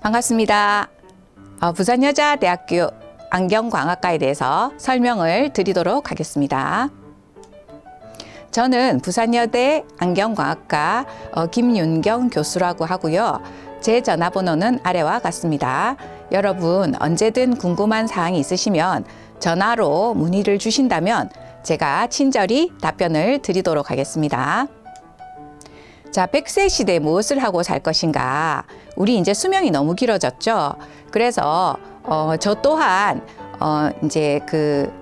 반갑습니다. 어, 부산여자대학교 안경광학과에 대해서 설명을 드리도록 하겠습니다. 저는 부산여대 안경광학과 어, 김윤경 교수라고 하고요. 제 전화번호는 아래와 같습니다. 여러분 언제든 궁금한 사항이 있으시면 전화로 문의를 주신다면 제가 친절히 답변을 드리도록 하겠습니다. 자, 100세 시대에 무엇을 하고 살 것인가? 우리 이제 수명이 너무 길어졌죠. 그래서 어, 저 또한 어, 이제 그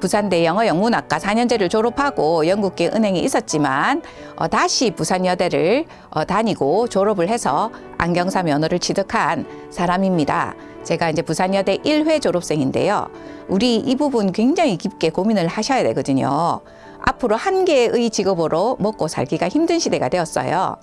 부산대 영어 영문학과 4년제를 졸업하고 영국계 은행에 있었지만 어, 다시 부산여대를 어, 다니고 졸업을 해서 안경사 면허를 취득한 사람입니다. 제가 이제 부산여대 1회 졸업생인데요. 우리 이 부분 굉장히 깊게 고민을 하셔야 되거든요. 앞으로 한 개의 직업으로 먹고 살기가 힘든 시대가 되었어요.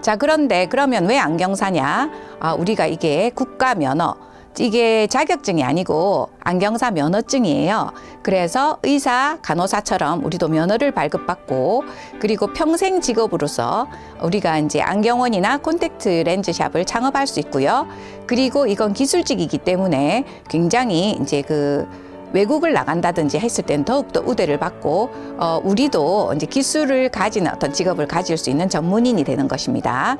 자, 그런데 그러면 왜 안경 사냐? 아, 우리가 이게 국가 면허, 이게 자격증이 아니고 안경사 면허증이에요. 그래서 의사, 간호사처럼 우리도 면허를 발급받고 그리고 평생 직업으로서 우리가 이제 안경원이나 콘택트 렌즈샵을 창업할 수 있고요. 그리고 이건 기술직이기 때문에 굉장히 이제 그 외국을 나간다든지 했을 땐 더욱더 우대를 받고 어, 우리도 이제 기술을 가진 어떤 직업을 가질 수 있는 전문인이 되는 것입니다.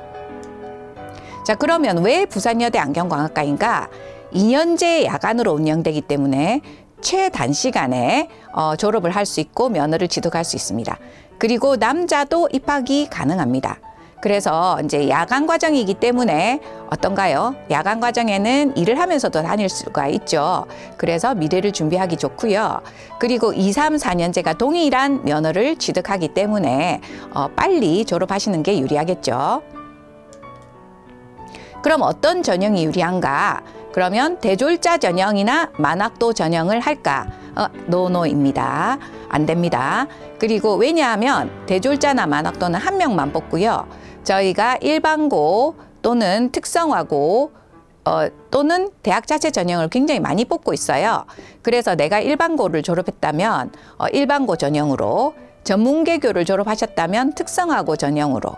자 그러면 왜 부산여대 안경광학과인가? 2년제 야간으로 운영되기 때문에 최단시간에 어, 졸업을 할 수 있고 면허를 취득할 수 있습니다. 그리고 남자도 입학이 가능합니다. 그래서 이제 야간 과정이기 때문에 어떤가요? 야간 과정에는 일을 하면서도 다닐 수가 있죠. 그래서 미래를 준비하기 좋고요. 그리고 2, 3, 4년제가 동일한 면허를 취득하기 때문에 어, 빨리 졸업하시는 게 유리하겠죠. 그럼 어떤 전형이 유리한가? 그러면 대졸자 전형이나 만학도 전형을 할까? 어, 노노입니다. 안 됩니다. 그리고 왜냐하면 대졸자나 만학도는 한 명만 뽑고요. 저희가 일반고 또는 특성화고 어, 또는 대학 자체 전형을 굉장히 많이 뽑고 있어요. 그래서 내가 일반고를 졸업했다면 어, 일반고 전형으로 전문계교를 졸업하셨다면 특성화고 전형으로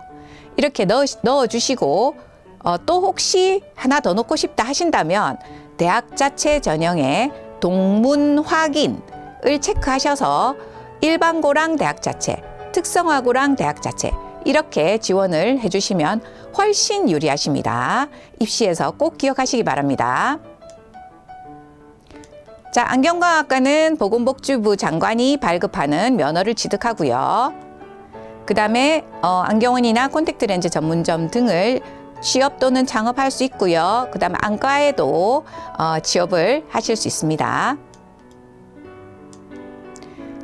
이렇게 넣어, 넣어주시고 어, 또 혹시 하나 더 넣고 싶다 하신다면 대학 자체 전형에 동문 확인을 체크하셔서 일반고랑 대학 자체, 특성화고랑 대학 자체 이렇게 지원을 해주시면 훨씬 유리하십니다. 입시에서 꼭 기억하시기 바랍니다. 자, 안경광학과는 보건복지부 장관이 발급하는 면허를 취득하고요. 그 다음에 어, 안경원이나 콘택트렌즈 전문점 등을 취업 또는 창업할 수 있고요. 그 다음에 안과에도 어, 취업을 하실 수 있습니다.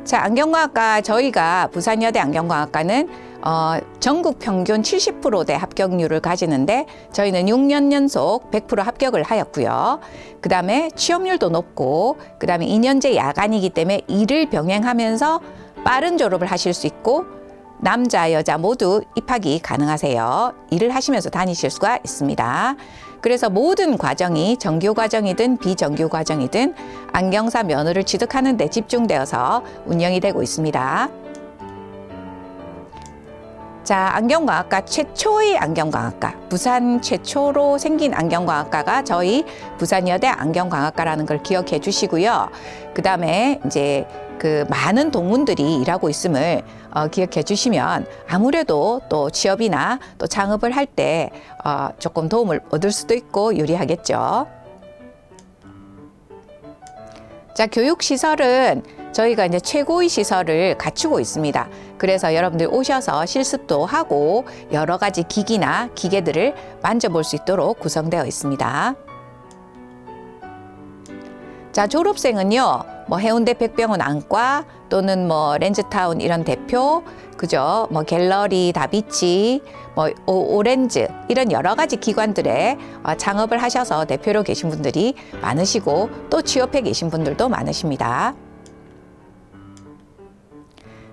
자, 안경광학과 저희가 부산여대 안경광학과는 어, 전국 평균 70%대 합격률을 가지는데 저희는 6년 연속 100% 합격을 하였고요. 그 다음에 취업률도 높고 그 다음에 2년제 야간이기 때문에 일을 병행하면서 빠른 졸업을 하실 수 있고 남자, 여자 모두 입학이 가능하세요. 일을 하시면서 다니실 수가 있습니다. 그래서 모든 과정이 정규 과정이든 비정규 과정이든 안경사 면허를 취득하는 데 집중되어서 운영이 되고 있습니다. 자, 안경광학과 최초의 안경광학과, 부산 최초로 생긴 안경광학과가 저희 부산여대 안경광학과라는 걸 기억해 주시고요. 그 다음에 이제 그 많은 동문들이 일하고 있음을 어, 기억해 주시면 아무래도 또 취업이나 또 창업을 할 때 어, 조금 도움을 얻을 수도 있고 유리하겠죠. 자, 교육시설은 저희가 이제 최고의 시설을 갖추고 있습니다. 그래서 여러분들 오셔서 실습도 하고 여러 가지 기기나 기계들을 만져볼 수 있도록 구성되어 있습니다. 자, 졸업생은요, 뭐 해운대 백병원 안과 또는 뭐 렌즈타운 이런 대표, 그죠? 뭐 갤러리, 다비치, 뭐 오, 렌즈 이런 여러 가지 기관들에 어, 창업을 하셔서 대표로 계신 분들이 많으시고 또 취업해 계신 분들도 많으십니다.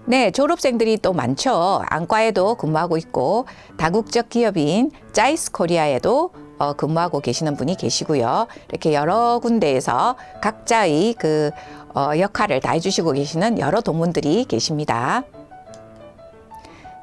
네, 졸업생들이 또 많죠. 안과에도 근무하고 있고 다국적 기업인 짜이스 코리아에도 어, 근무하고 계시는 분이 계시고요. 이렇게 여러 군데에서 각자의 그 어, 역할을 다 해주시고 계시는 여러 동문들이 계십니다.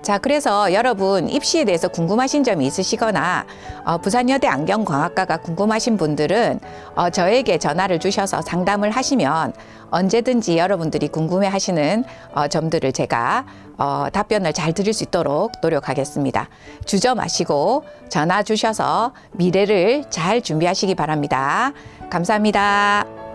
자, 그래서 여러분 입시에 대해서 궁금하신 점이 있으시거나 어, 부산여대 안경광학과가 궁금하신 분들은 어, 저에게 전화를 주셔서 상담을 하시면 언제든지 여러분들이 궁금해하시는 어, 점들을 제가 어, 답변을 잘 드릴 수 있도록 노력하겠습니다. 주저 마시고 전화 주셔서 미래를 잘 준비하시기 바랍니다. 감사합니다.